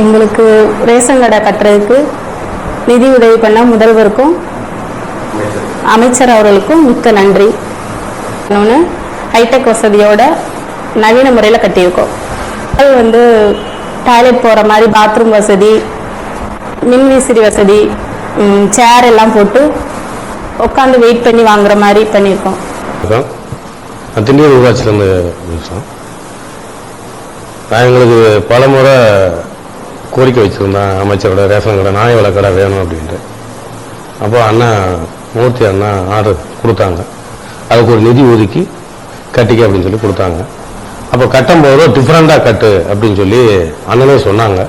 எங்களுக்கு ரேஷன் கடை கட்டுறதுக்கு நிதி உதவி பண்ண முதல்வருக்கும் அமைச்சர் அவர்களுக்கும் மிக்க நன்றி. இன்னொன்று ஹைடெக் வசதியோட நவீன முறையில் கட்டியிருக்கோம். அது வந்து டாய்லெட் போகிற மாதிரி பாத்ரூம் வசதி மின்விசிறி வசதி சேர் எல்லாம் போட்டு உட்காந்து வெயிட் பண்ணி வாங்குற மாதிரி பண்ணியிருக்கோம். இருக்கோம் ஊராட்சியிலேருந்து பேசுகிறோம் நான் எங்களுக்கு பல முறை கோரிக்கை வச்சுருந்தேன் அமைச்சரோட ரேஷன் கடை நாய் வள கடை வேணும் அப்படின்ட்டு. அப்போ அண்ணா மூர்த்தி அண்ணா ஆர்டர் கொடுத்தாங்க. அதுக்கு ஒரு நிதி ஒதுக்கி கட்டிக்க அப்படின்னு சொல்லி கொடுத்தாங்க. அப்போ கட்டும்போது டிஃப்ரெண்ட்டாக கட்டு அப்படின்னு சொல்லி அண்ணனே சொன்னாங்க.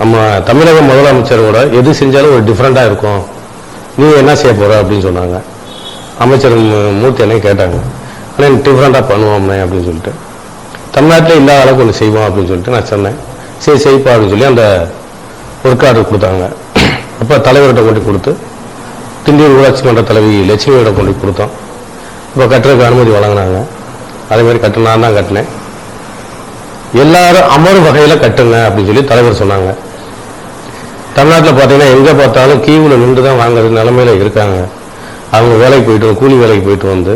நம்ம தமிழக முதலமைச்சரோட எது செஞ்சாலும் ஒரு டிஃப்ரெண்ட்டாக இருக்கும். நீ என்ன செய்ய போகிற அப்படின்னு சொன்னாங்க. அமைச்சர் மூர்த்தி அண்ணே கேட்டாங்க. அண்ணன் டிஃப்ரெண்ட்டாக பண்ணுவோம்ண்ணே அப்படின்னு சொல்லிட்டு. தமிழ்நாட்டில் இல்லாத அளவுக்கு ஒன்று செய்வோம் அப்படின்னு சொல்லிட்டு நான் சொன்னேன். சரி சரிப்பா அப்படின்னு சொல்லி அந்த ஒர்க் ஆர்டர் கொடுத்தாங்க. அப்போ தலைவர்கிட்ட கொண்டு கொடுத்து திண்டியூர் ஊராட்சி மன்ற தலைவி லட்சுமியோட கொண்டு கொடுத்தோம். இப்போ கட்டுறதுக்கு அனுமதி வழங்கினாங்க. அதே மாதிரி கட்டு நான் தான் கட்டினேன். எல்லாரும் அமரும் வகையில் கட்டுங்க அப்படின்னு சொல்லி தலைவர் சொன்னாங்க. தமிழ்நாட்டில் பார்த்தீங்கன்னா எங்கே பார்த்தாலும் கீவில் நின்று தான் வாங்குற நிலமையில இருக்காங்க. அவங்க வேலைக்கு போயிட்டு வந்து, கூலி வேலைக்கு போயிட்டு வந்து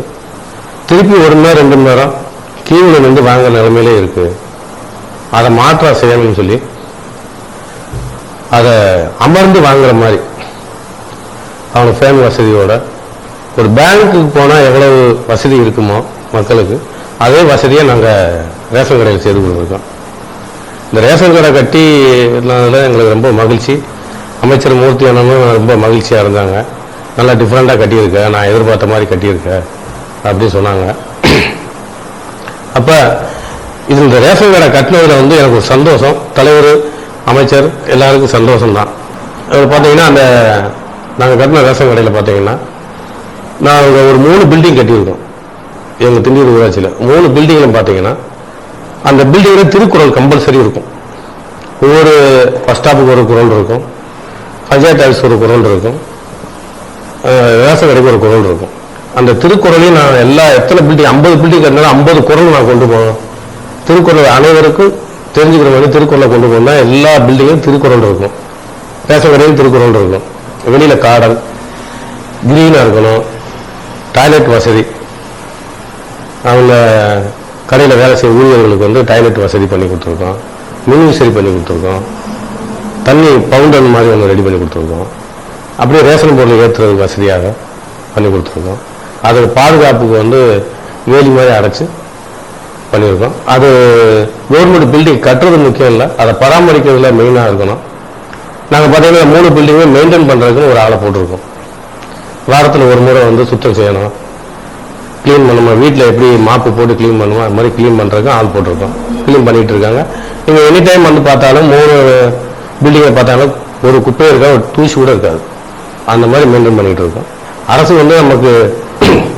திருப்பி ஒரு மணி நேரம் ரெண்டு மணி நேரம் கீவில் நின்று வாங்குற நிலமையிலே இருக்கு. அதை மாற்றம் செய்யணும்னு சொல்லி அதை அமர்ந்து வாங்குற மாதிரி அவங்க ஃபேன் வசதியோட ஒரு பேங்க்குக்கு போனால் எவ்வளவு வசதி இருக்குமோ மக்களுக்கு அதே வசதியை நாங்கள் ரேஷன் கடையில் செய்து கொடுத்துருக்கோம். இந்த ரேஷன் கடை கட்டி எங்களுக்கு ரொம்ப மகிழ்ச்சி. அமைச்சர் மூர்த்தி அண்ணனும் ரொம்ப மகிழ்ச்சியாக இருந்தாங்க. நல்லா டிஃப்ரெண்ட்டாக கட்டியிருக்க நான் எதிர்பார்த்த மாதிரி கட்டியிருக்கேன் அப்படின்னு சொன்னாங்க. அப்போ இது இந்த ரேஷன் கடை கட்டினதில் வந்து எனக்கு ஒரு சந்தோஷம். தலைவர் அமைச்சர் எல்லாருக்கும் சந்தோஷம்தான். அது பார்த்தீங்கன்னா அந்த நாங்கள் கட்டின ரேஷன் கடையில் பார்த்தீங்கன்னா நாங்கள் ஒரு மூணு பில்டிங் கட்டியிருக்கோம். எங்கள் திண்டியூர் ஊராட்சியில். மூணு பில்டிங்கிலும் பார்த்தீங்கன்னா அந்த பில்டிங்கில் திருக்குறள் கம்பல்சரி இருக்கும். ஒவ்வொரு பஸ் ஸ்டாப்புக்கு ஒரு குரல் இருக்கும். பஞ்சாயத்து ஆஃபீஸ் ஒரு குரல் இருக்கும். ரேஷன் கடைக்கு ஒரு குரல் இருக்கும். அந்த திருக்குறளையும் நான் எல்லா எத்தனை பில்டிங் ஐம்பது பில்டிங் கட்டினாலும் ஐம்பது குரல் நான் கொண்டு போவேன். திருக்குறள் அனைவருக்கும் தெரிஞ்சுக்கிற மாதிரி திருக்குறளை கொண்டு போனால் எல்லா பில்டிங்கும் திருக்குறள் இருக்கும். ரேஷன் கடையும் திருக்குறள் இருக்கும். வெளியில் கார்டன் கிரீனாக இருக்கணும் டாய்லெட் வசதி. அவங்க கடையில் வேலை செய்ய ஊழியர்களுக்கு வந்து டாய்லெட் வசதி பண்ணி கொடுத்துருக்கோம். மின்விசரி பண்ணி கொடுத்துருக்கோம். தண்ணி பவுண்டர் மாதிரி ஒன்று ரெடி பண்ணி கொடுத்துருக்கோம். அப்படியே ரேஷன் பொருள் ஏற்றுறதுக்கு வசதியாக பண்ணி கொடுத்துருக்கோம். அதோட பாதுகாப்புக்கு வந்து வேலி மாதிரி அடைச்சி பண்ணியிருக்கோம். அது கவர்மெண்ட் பில்டிங் கட்டுறது முக்கியம் இல்லை. அதை பராமரிக்கிறதுல மெயினாக இருக்கணும். நாங்கள் பார்த்தீங்கன்னா மூணு பில்டிங்கும் மெயின்டைன் பண்ணுறதுக்குன்னு ஒரு ஆளை போட்டிருக்கோம். வாரத்தில் ஒரு முறை வந்து சுத்தம் செய்யணும். க்ளீன் பண்ணுமா வீட்டில் எப்படி மாப்பு போட்டு க்ளீன் பண்ணுவோம் அது மாதிரி க்ளீன் பண்ணுறதுக்கு ஆள் போட்டிருக்கோம். க்ளீன் பண்ணிகிட்டு இருக்காங்க. நீங்கள் எனி டைம் வந்து பார்த்தாலும் மூணு பில்டிங்கை பார்த்தாலும் ஒரு குப்பை இருக்காது ஒரு தூசி கூட இருக்காது. அந்த மாதிரி மெயின்டைன் பண்ணிகிட்டு இருக்கோம். அரசு வந்து நமக்கு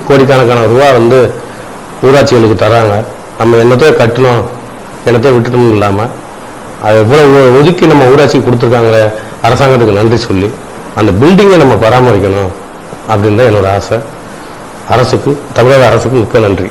கோடிக்கணக்கான ரூபா வந்து ஊராட்சிகளுக்கு தராங்க. நம்ம என்னத்தையோ கட்டணும் என்னத்தையோ விட்டுட்டோம்னு இல்லாமல் அது எவ்வளோ ஒதுக்கி நம்ம ஊராட்சிக்கு கொடுத்துருக்காங்களே அரசாங்கத்துக்கு நன்றி சொல்லி அந்த பில்டிங்கை நம்ம பராமரிக்கணும் அப்படின்னு தான் என்னோட ஆசை. அரசுக்கு தமிழக அரசுக்கு மிக்க நன்றி.